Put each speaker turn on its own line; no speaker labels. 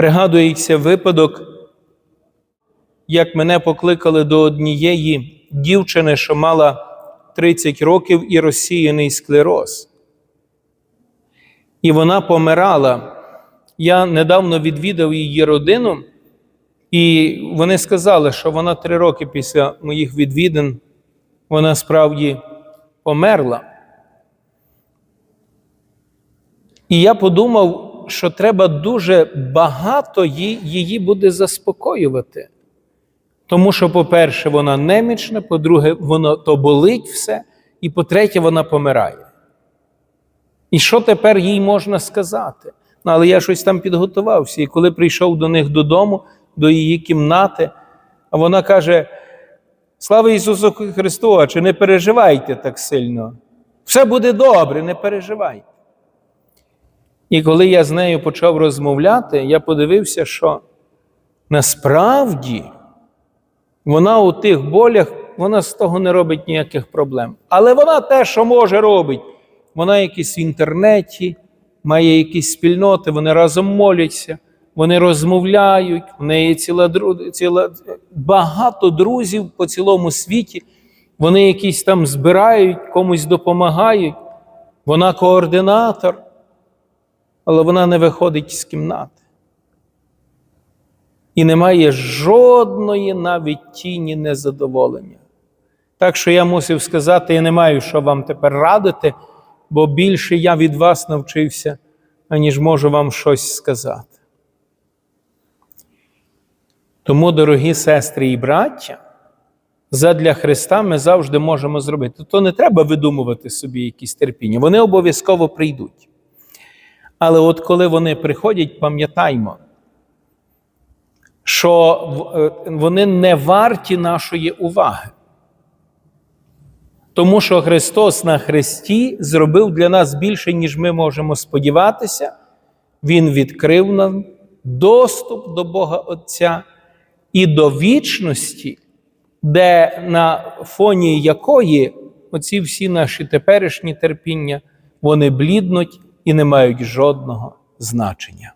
Пригадується випадок, як мене покликали до однієї дівчини, що мала 30 років і розсіяний склероз. І вона помирала. Я недавно відвідав її родину, і вони сказали, що вона три роки після моїх відвідин вона справді померла. І я подумав, що треба дуже багато її, буде заспокоювати. Тому що, по-перше, вона немічна, по-друге, воно то болить все, і по-третє, вона помирає. І що тепер їй можна сказати? Ну, але я щось там підготувався. І коли прийшов до них додому, до її кімнати, а вона каже: Слава Ісусу Христу, а чи не переживайте так сильно? Все буде добре, не переживайте. І коли я з нею почав розмовляти, я подивився, що насправді вона у тих болях, вона з того не робить ніяких проблем. Але вона те, що може, робить. Вона якісь в інтернеті, має якісь спільноти, вони разом моляться, вони розмовляють, в неї ціла, ціла, багато друзів по цілому світі. Вони якісь там збирають, комусь допомагають. Вона координатор, але вона не виходить з кімнати. І немає жодної навіть тіні незадоволення. Так що я мусив сказати, я не маю що вам тепер радити, бо більше я від вас навчився, аніж можу вам щось сказати. Тому, дорогі сестри і браття, задля Христа ми завжди можемо зробити. То не треба видумувати собі якісь терпіння, вони обов'язково прийдуть. Але от коли вони приходять, пам'ятаймо, що е, вони не варті нашої уваги. Тому що Христос на Христі зробив для нас більше, ніж ми можемо сподіватися. Він відкрив нам доступ до Бога Отця і до вічності, де на фоні якої оці всі наші теперішні терпіння вони бліднуть і не мають жодного значення.